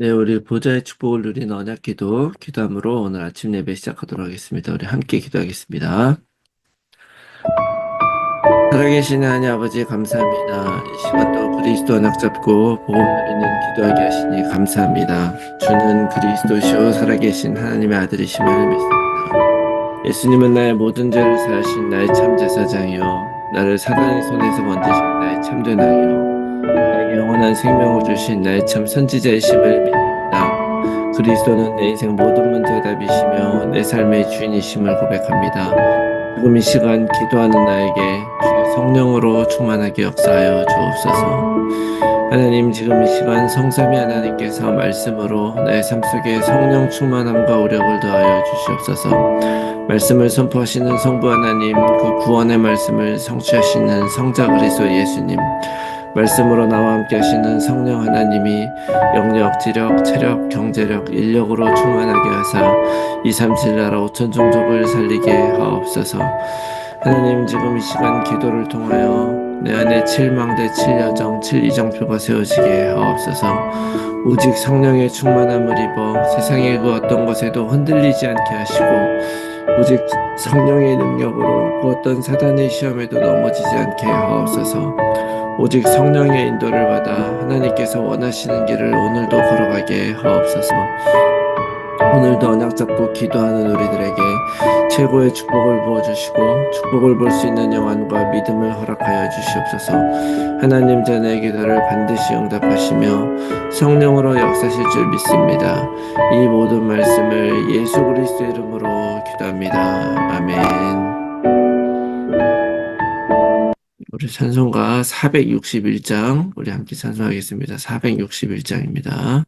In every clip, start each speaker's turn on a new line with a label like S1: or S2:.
S1: 네, 우리 보좌의 축복을 누리는 언약 기도, 기도함으로 오늘 아침 예배 시작하도록 하겠습니다. 우리 함께 기도하겠습니다. 살아계신 하나님 아버지 감사합니다. 이 시간도 그리스도 언약 잡고 복음 누리는 기도하게 하시니 감사합니다. 주는 그리스도시오 살아계신 하나님의 아들이심을 믿습니다. 예수님은 나의 모든 죄를 사하신 나의 참 제사장이요 나를 사단의 손에서 건지신 나의 참된 나에게 영원한 생명을 주신 나의 참 선지자이심을 믿습니다. 그리스도는 내 인생 모든 문제의 답이시며 내 삶의 주인이심을 고백합니다. 지금 이 시간 기도하는 나에게 성령으로 충만하게 역사하여 주옵소서. 하나님 지금 이 시간 성삼위 하나님께서 말씀으로 나의 삶 속에 성령 충만함과 오력을 더하여 주시옵소서. 말씀을 선포하시는 성부 하나님 그 구원의 말씀을 성취하시는 성자 그리스도 예수님 말씀으로 나와 함께 하시는 성령 하나님이 영력, 지력, 체력, 경제력, 인력으로 충만하게 하사 2, 3, 7 나라 5천 종족을 살리게 하옵소서. 하나님 지금 이 시간 기도를 통하여 내 안에 7망대, 7여정, 7이정표가 세워지게 하옵소서. 오직 성령의 충만함을 입어 세상의 그 어떤 것에도 흔들리지 않게 하시고 오직 성령의 능력으로 그 어떤 사단의 시험에도 넘어지지 않게 하옵소서. 오직 성령의 인도를 받아 하나님께서 원하시는 길을 오늘도 걸어가게 하옵소서. 오늘도 언약 잡고 기도하는 우리들에게 최고의 축복을 부어주시고 축복을 볼 수 있는 영안과 믿음을 허락하여 주시옵소서. 하나님 자녀의 기도를 반드시 응답하시며 성령으로 역사실 줄 믿습니다. 이 모든 말씀을 예수 그리스도 이름으로 기도합니다. 아멘. 우리 찬송가 461장 우리 함께 찬송하겠습니다. 461장입니다.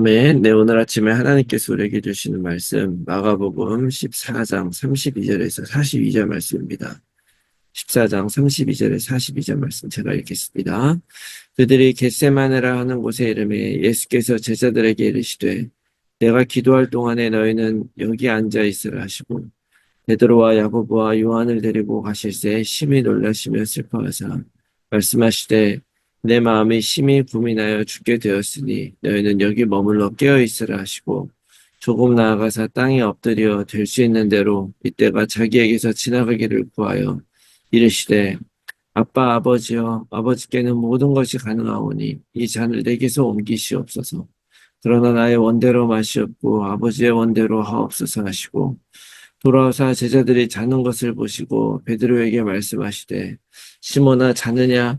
S1: 아멘. 네, 오늘 아침에 하나님께서 우리에게 주시는 말씀, 마가복음 14장 32절에서 42절 말씀입니다. 14장 32절에 42절 말씀 제가 읽겠습니다. 그들이 겟세마네라 하는 곳에 이름에 예수께서 제자들에게 이르시되 내가 기도할 동안에 너희는 여기 앉아 있으라 하시고 베드로와 야고보와 요한을 데리고 가실새 심히 놀라시며 슬퍼하사 말씀하시되 내 마음이 심히 고민하여 죽게 되었으니 너희는 여기 머물러 깨어 있으라 하시고 조금 나아가서 땅에 엎드려 될 수 있는 대로 이때가 자기에게서 지나가기를 구하여 이르시되 아빠 아버지여 아버지께는 모든 것이 가능하오니 이 잔을 내게서 옮기시옵소서. 그러나 나의 원대로 마시옵고 아버지의 원대로 하옵소서 하시고 돌아와서 제자들이 자는 것을 보시고 베드로에게 말씀하시되 시몬아 자느냐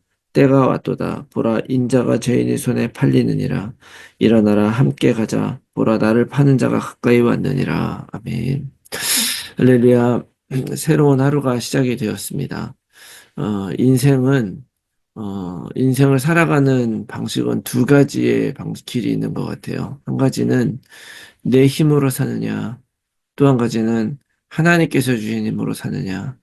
S1: 때가 왔도다. 보라 인자가 죄인의 손에 팔리느니라. 일어나라 함께 가자. 보라 나를 파는 자가 가까이 왔느니라. 아멘. 할렐루야. 새로운 하루가 시작이 되었습니다. 어, 인생은 어, 인생을 살아가는 방식은 두 가지의 방식이 있는 것 같아요. 한 가지는 내 힘으로 사느냐, 또 한 가지는 하나님께서 주신 힘으로 사느냐.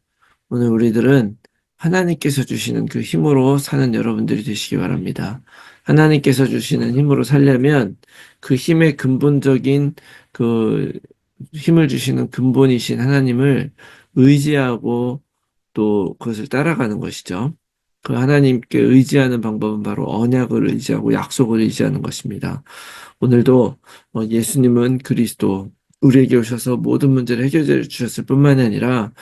S1: 오늘 우리들은 하나님께서 주시는 그 힘으로 사는 여러분들이 되시기 바랍니다. 하나님께서 주시는 힘으로 살려면 그 힘의 근본적인 그 힘을 주시는 근본이신 하나님을 의지하고 또 그것을 따라가는 것이죠. 그 하나님께 의지하는 방법은 바로 언약을 의지하고 약속을 의지하는 것입니다. 오늘도 어, 예수님은 그리스도 우리에게 오셔서 모든 문제를 해결해 주셨을 뿐만 아니라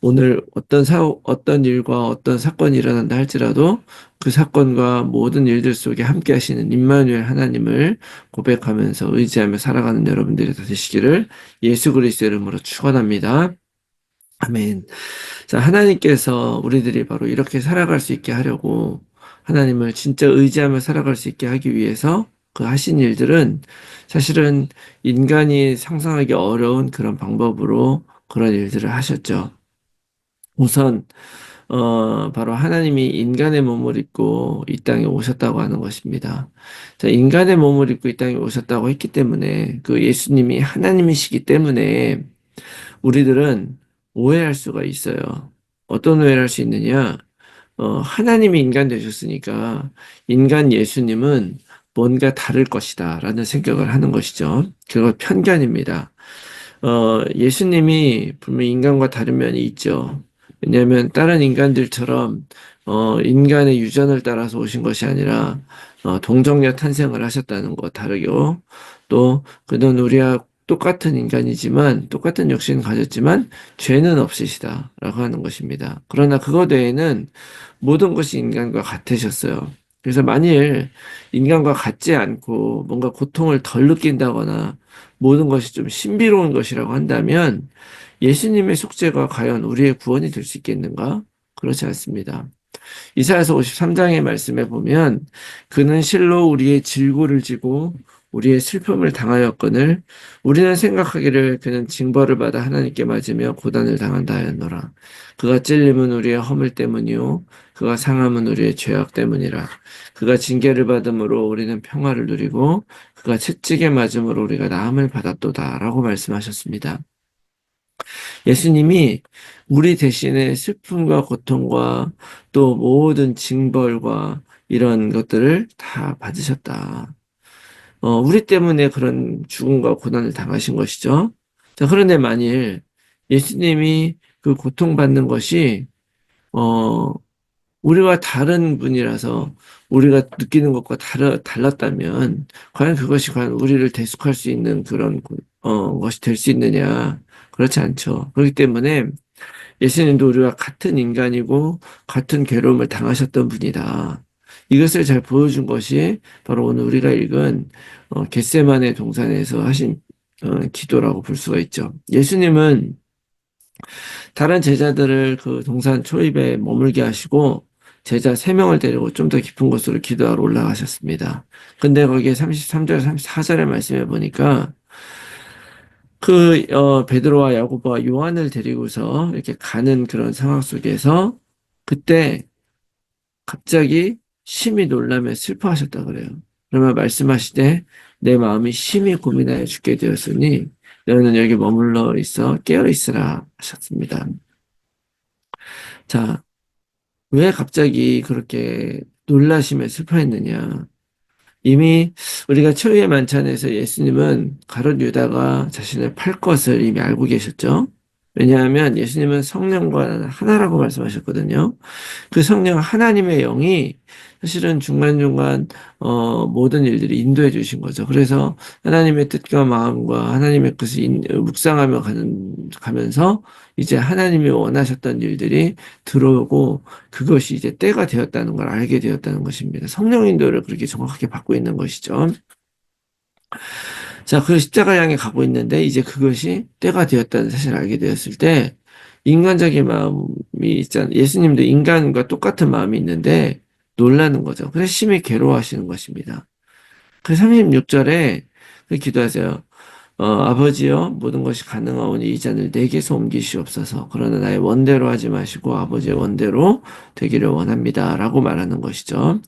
S1: 오늘 어떤 사 어떤 일과 어떤 사건이 일어난다 할지라도 그 사건과 모든 일들 속에 함께 하시는 임마누엘 하나님을 고백하면서 의지하며 살아가는 여러분들이 되시기를 예수 그리스도의 이름으로 축원합니다. 아멘. 자, 하나님께서 우리들이 바로 이렇게 살아갈 수 있게 하려고 하나님을 진짜 의지하며 살아갈 수 있게 하기 위해서 그 하신 일들은 사실은 인간이 상상하기 어려운 그런 방법으로 그런 일들을 하셨죠. 우선 어, 바로 하나님이 인간의 몸을 입고 이 땅에 오셨다고 하는 것입니다. 자, 인간의 몸을 입고 이 땅에 오셨다고 했기 때문에 그 예수님이 하나님이시기 때문에 우리들은 오해할 수가 있어요. 어떤 오해를 할 수 있느냐? 어, 하나님이 인간 되셨으니까 인간 예수님은 뭔가 다를 것이다 라는 생각을 하는 것이죠. 그거 편견입니다. 어, 예수님이 분명히 인간과 다른 면이 있죠. 왜냐하면 다른 인간들처럼 어, 인간의 유전을 따라서 오신 것이 아니라 어, 동정녀 탄생을 하셨다는 것 다르고 또 그는 우리와 똑같은 인간이지만 똑같은 역신을 가졌지만 죄는 없으시다라고 하는 것입니다. 그러나 그것 외에는 모든 것이 인간과 같으셨어요. 그래서 만일 인간과 같지 않고 뭔가 고통을 덜 느낀다거나 모든 것이 좀 신비로운 것이라고 한다면 예수님의 속죄가 과연 우리의 구원이 될 수 있겠는가? 그렇지 않습니다. 이사야서 53장의 말씀에 보면 그는 실로 우리의 질고를 지고 우리의 슬픔을 당하였거늘 우리는 생각하기를 그는 징벌을 받아 하나님께 맞으며 고단을 당한다 하였노라. 그가 찔림은 우리의 허물 때문이요 그가 상함은 우리의 죄악 때문이라. 그가 징계를 받음으로 우리는 평화를 누리고 그가 채찍에 맞음으로 우리가 나음을 받았도다라고 말씀하셨습니다. 예수님이 우리 대신에 슬픔과 고통과 또 모든 징벌과 이런 것들을 다 받으셨다. 어, 우리 때문에 그런 죽음과 고난을 당하신 것이죠. 자, 그런데 만일 예수님이 그 고통받는 것이, 어, 우리와 다른 분이라서 우리가 느끼는 것과 다르, 달랐다면, 과연 그것이 과연 우리를 대속할 수 있는 그런, 어, 것이 될 수 있느냐. 그렇지 않죠. 그렇기 때문에 예수님도 우리와 같은 인간이고, 같은 괴로움을 당하셨던 분이다. 이것을 잘 보여준 것이 바로 오늘 우리가 읽은 어, 겟세만의 동산에서 하신 어, 기도라고 볼 수가 있죠. 예수님은 다른 제자들을 그 동산 초입에 머물게 하시고 제자 3명을 데리고 좀 더 깊은 곳으로 기도하러 올라가셨습니다. 근데 거기에 33절, 34절의 말씀해 보니까 그 어, 베드로와 야고보와 요한을 데리고서 이렇게 가는 그런 상황 속에서 그때 갑자기 심히 놀라며 슬퍼하셨다 그래요. 그러면 말씀하시되 내 마음이 심히 고민하여 죽게 되었으니 너는 여기 머물러 있어 깨어 있으라 하셨습니다. 자, 왜 갑자기 그렇게 놀라시며 슬퍼했느냐? 이미 우리가 최후의 만찬에서 예수님은 가롯 유다가 자신을 팔 것을 이미 알고 계셨죠. 왜냐하면 예수님은 성령과 하나라고 말씀하셨거든요. 그 성령 하나님의 영이 사실은 중간중간 어, 모든 일들이 인도해 주신 거죠. 그래서 하나님의 뜻과 마음과 하나님의 뜻을 인, 묵상하며 가는, 가면서 이제 하나님이 원하셨던 일들이 들어오고 그것이 이제 때가 되었다는 걸 알게 되었다는 것입니다. 성령 인도를 그렇게 정확하게 받고 있는 것이죠. 자, 그 십자가 향해 가고 있는데 이제 그것이 때가 되었다는 사실을 알게 되었을 때 인간적인 마음이 있잖아요. 예수님도 인간과 똑같은 마음이 있는데 놀라는 거죠. 그래서 심히 괴로워하시는 것입니다. 그 36절에 그 기도하세요. 어, 아버지여 모든 것이 가능하오니 이 잔을 내게서 옮기시옵소서. 그러나 나의 원대로 하지 마시고 아버지의 원대로 되기를 원합니다. 라고 말하는 것이죠.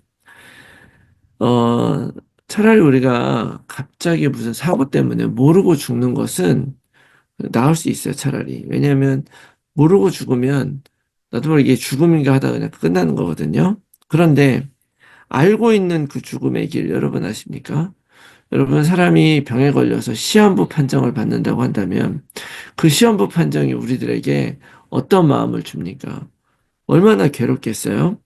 S1: 어, 차라리 우리가 갑자기 무슨 사고 때문에 모르고 죽는 것은 나을 수 있어요, 차라리. 왜냐하면 모르고 죽으면 나도 모르게 죽음인가 하다 그냥 끝나는 거거든요. 그런데 알고 있는 그 죽음의 길 여러분 아십니까? 여러분 사람이 병에 걸려서 시한부 판정을 받는다고 한다면 그 시한부 판정이 우리들에게 어떤 마음을 줍니까? 얼마나 괴롭겠어요?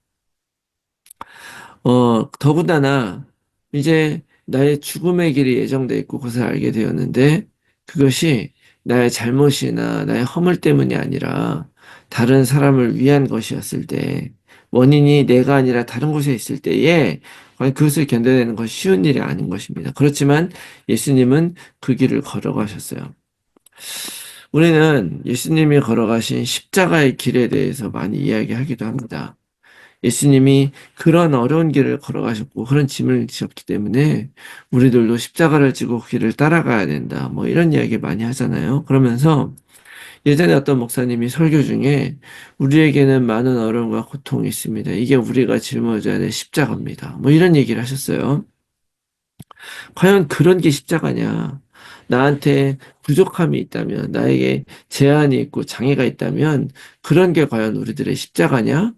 S1: 어, 더군다나 이제 나의 죽음의 길이 예정돼 있고 그것을 알게 되었는데 그것이 나의 잘못이나 나의 허물 때문이 아니라 다른 사람을 위한 것이었을 때 원인이 내가 아니라 다른 곳에 있을 때에 그것을 견뎌내는 것이 쉬운 일이 아닌 것입니다. 그렇지만 예수님은 그 길을 걸어가셨어요. 우리는 예수님이 걸어가신 십자가의 길에 대해서 많이 이야기하기도 합니다. 예수님이 그런 어려운 길을 걸어가셨고 그런 짐을 지셨기 때문에 우리들도 십자가를 지고 그 길을 따라가야 된다. 뭐 이런 이야기 많이 하잖아요. 그러면서 예전에 어떤 목사님이 설교 중에 우리에게는 많은 어려움과 고통이 있습니다. 이게 우리가 짊어져야 될 십자가입니다. 뭐 이런 얘기를 하셨어요. 과연 그런 게 십자가냐? 나한테 부족함이 있다면, 나에게 제한이 있고 장애가 있다면, 그런 게 과연 우리들의 십자가냐?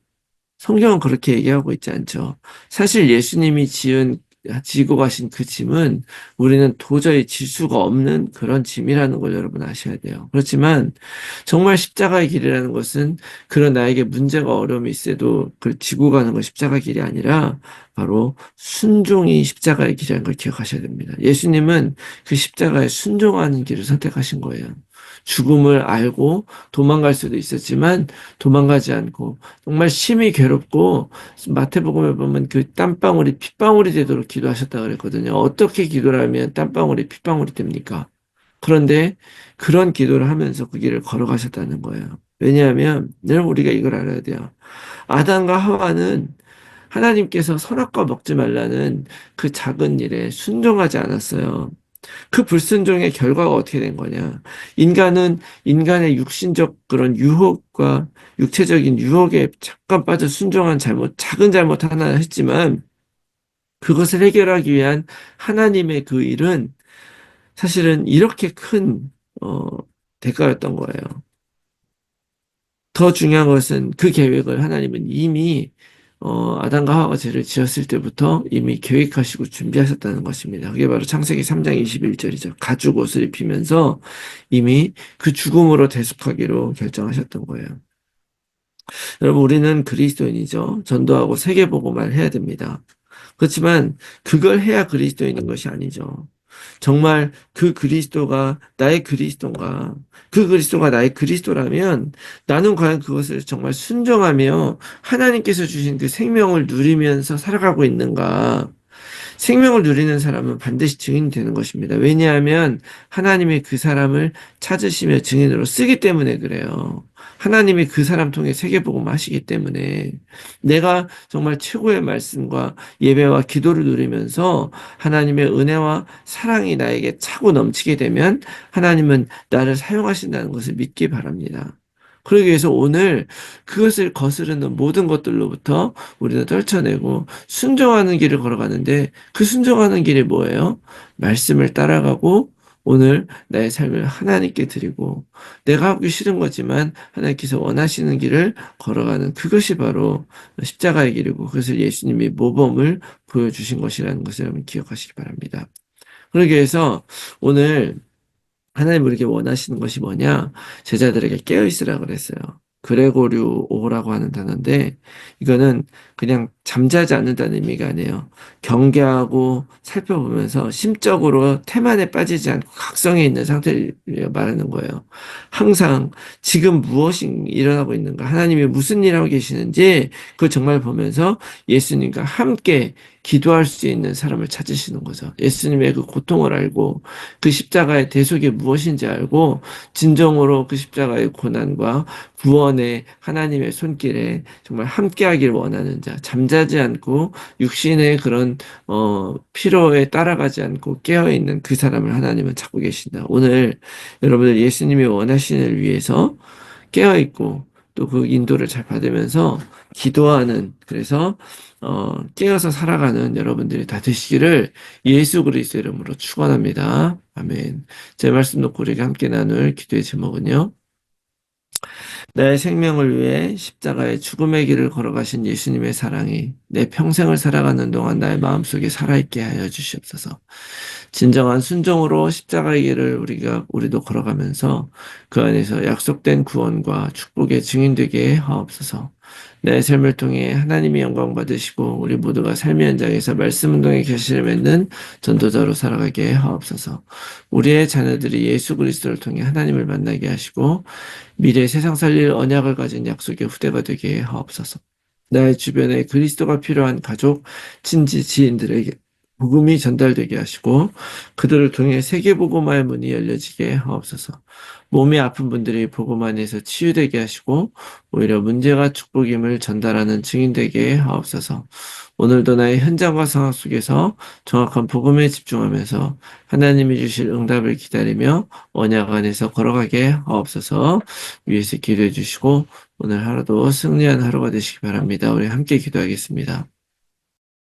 S1: 성경은 그렇게 얘기하고 있지 않죠. 사실 예수님이 지은 지고 가신 그 짐은 우리는 도저히 질 수가 없는 그런 짐이라는 걸 여러분 아셔야 돼요. 그렇지만 정말 십자가의 길이라는 것은 그런 나에게 문제가 어려움이 있어도 그걸 지고 가는 건 십자가 길이 아니라 바로 순종이 십자가의 길이라는 걸 기억하셔야 됩니다. 예수님은 그 십자가에 순종하는 길을 선택하신 거예요. 죽음을 알고 도망갈 수도 있었지만 도망가지 않고 정말 심히 괴롭고 마태복음에 보면 그 땀방울이 핏방울이 되도록 기도하셨다 그랬거든요. 어떻게 기도를 하면 땀방울이 핏방울이 됩니까? 그런데 그런 기도를 하면서 그 길을 걸어가셨다는 거예요. 왜냐하면 늘 우리가 이걸 알아야 돼요. 아담과 하와는 하나님께서 선악과 먹지 말라는 그 작은 일에 순종하지 않았어요. 그 불순종의 결과가 어떻게 된 거냐. 인간은 인간의 육신적 그런 유혹과 육체적인 유혹에 잠깐 빠져 순종한 잘못, 작은 잘못 하나 했지만 그것을 해결하기 위한 하나님의 그 일은 사실은 이렇게 큰, 어, 대가였던 거예요. 더 중요한 것은 그 계획을 하나님은 이미 어, 아담과 하와가 죄를 지었을 때부터 이미 계획하시고 준비하셨다는 것입니다. 그게 바로 창세기 3장 21절이죠. 가죽 옷을 입히면서 이미 그 죽음으로 대속하기로 결정하셨던 거예요. 여러분, 우리는 그리스도인이죠. 전도하고 세계보고만 해야 됩니다. 그렇지만 그걸 해야 그리스도인인 것이 아니죠. 정말 그 그리스도가 나의 그리스도인가? 그 그리스도가 나의 그리스도라면 나는 과연 그것을 정말 순종하며 하나님께서 주신 그 생명을 누리면서 살아가고 있는가? 생명을 누리는 사람은 반드시 증인이 되는 것입니다. 왜냐하면 하나님이 그 사람을 찾으시며 증인으로 쓰기 때문에 그래요. 하나님이 그 사람 통해 세계복음 하시기 때문에 내가 정말 최고의 말씀과 예배와 기도를 누리면서 하나님의 은혜와 사랑이 나에게 차고 넘치게 되면 하나님은 나를 사용하신다는 것을 믿기 바랍니다. 그러기 위해서 오늘 그것을 거스르는 모든 것들로부터 우리는 떨쳐내고 순종하는 길을 걸어가는데 그 순종하는 길이 뭐예요? 말씀을 따라가고 오늘 나의 삶을 하나님께 드리고 내가 하기 싫은 거지만 하나님께서 원하시는 길을 걸어가는 그것이 바로 십자가의 길이고 그것을 예수님이 모범을 보여주신 것이라는 것을 여러분 기억하시기 바랍니다. 그러기 위해서 오늘 하나님 우리에게 원하시는 것이 뭐냐? 제자들에게 깨어있으라 그랬어요. 그레고류 오라고 하는 단어인데 이거는 그냥 잠자지 않는다는 의미가 아니에요. 경계하고 살펴보면서 심적으로 태만에 빠지지 않고 각성해 있는 상태를 말하는 거예요. 항상 지금 무엇이 일어나고 있는가, 하나님이 무슨 일 하고 계시는지 그걸 정말 보면서 예수님과 함께 기도할 수 있는 사람을 찾으시는 거죠. 예수님의 그 고통을 알고 그 십자가의 대속이 무엇인지 알고 진정으로 그 십자가의 고난과 구원의 하나님의 손길에 정말 함께하길 원하는 자, 잠자지 않고 육신의 그런 어, 피로에 따라가지 않고 깨어 있는 그 사람을 하나님은 찾고 계신다. 오늘 여러분들 예수님이 원하시는 일 위해서 깨어 있고 또 그 인도를 잘 받으면서 기도하는 그래서 어, 깨어서 살아가는 여러분들이 다 되시기를 예수 그리스도 이름으로 축원합니다. 아멘. 제 말씀 놓고 우리가 함께 나눌 기도의 제목은요. 내 생명을 위해 십자가의 죽음의 길을 걸어가신 예수님의 사랑이 내 평생을 살아가는 동안 나의 마음속에 살아있게 하여 주시옵소서. 진정한 순종으로 십자가의 길을 우리가 우리도 걸어가면서 그 안에서 약속된 구원과 축복의 증인되게 하옵소서. 내 삶을 통해 하나님의 영광 받으시고 우리 모두가 삶의 현장에서 말씀 운동의 결실을 맺는 전도자로 살아가게 하옵소서. 우리의 자녀들이 예수 그리스도를 통해 하나님을 만나게 하시고 미래 세상 살릴 언약을 가진 약속의 후대가 되게 하옵소서. 나의 주변에 그리스도가 필요한 가족, 친지, 지인들에게 복음이 전달되게 하시고 그들을 통해 세계 복음화의 문이 열려지게 하옵소서. 몸이 아픈 분들이 복음 안에서 치유되게 하시고 오히려 문제가 축복임을 전달하는 증인되게 하옵소서. 오늘도 나의 현장과 상황 속에서 정확한 복음에 집중하면서 하나님이 주실 응답을 기다리며 언약 안에서 걸어가게 하옵소서. 위에서 기도해 주시고 오늘 하루도 승리한 하루가 되시기 바랍니다. 우리 함께 기도하겠습니다.